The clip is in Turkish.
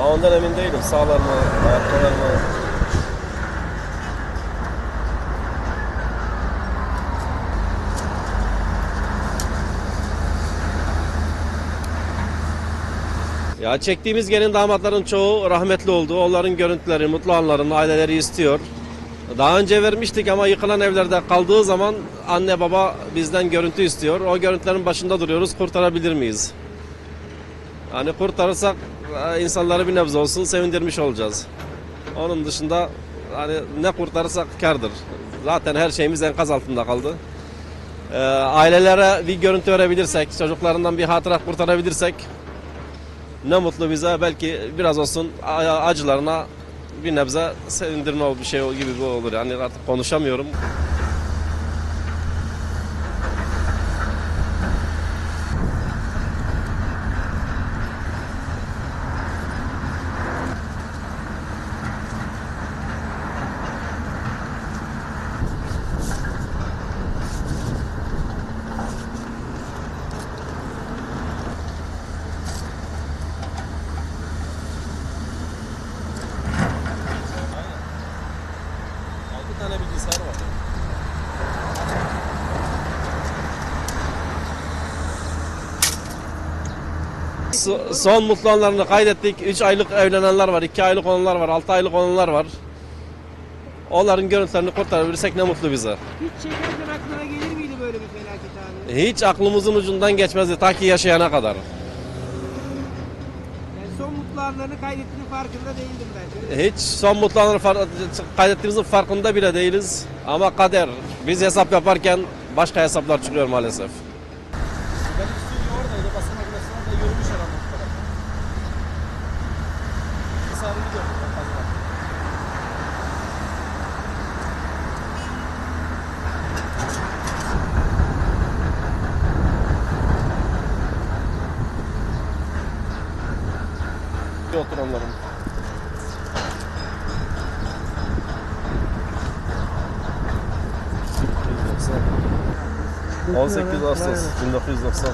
Ondan emin değilim. Sağlar mı, ayaktalar mı? Ya çektiğimiz gelin damatların çoğu rahmetli oldu. Onların görüntüleri, mutlu anlarını aileleri istiyor. Daha önce vermiştik ama yıkılan evlerde kaldığı zaman anne baba bizden görüntü istiyor. O görüntülerin başında duruyoruz. Kurtarabilir miyiz? Hani kurtarırsak e, insanları bir nebze olsun sevindirmiş olacağız. Onun dışında hani ne kurtarırsak kardır. Zaten her şeyimiz enkaz altında kaldı. Ee, ailelere bir görüntü verebilirsek, çocuklarından bir hatıra kurtarabilirsek ne mutlu bize. Belki biraz olsun acılarına bir nebze sevindirme bir şey gibi olur. Yani artık konuşamıyorum. Altı tane bilgisayar var. So- Son mutlu anlarını kaydettik. 3 aylık evlenenler var, 2 aylık olanlar var, 6 aylık olanlar var. Onların görüntülerini kurtarabilirsek ne mutlu bize. Hiç çekerken aklına gelir miydi böyle bir felaket abi? Hiç aklımızın ucundan geçmezdi ta ki yaşayana kadar. Yani son mutlu anlarını kaydettiğinin farkında değildim belki. Hiç son mutlu anları far- kaydettiğimizin farkında bile değiliz. Ama kader. Biz hesap yaparken başka hesaplar çıkıyor maalesef. Bir oturanlarım. On sekiz Ağustos 1990.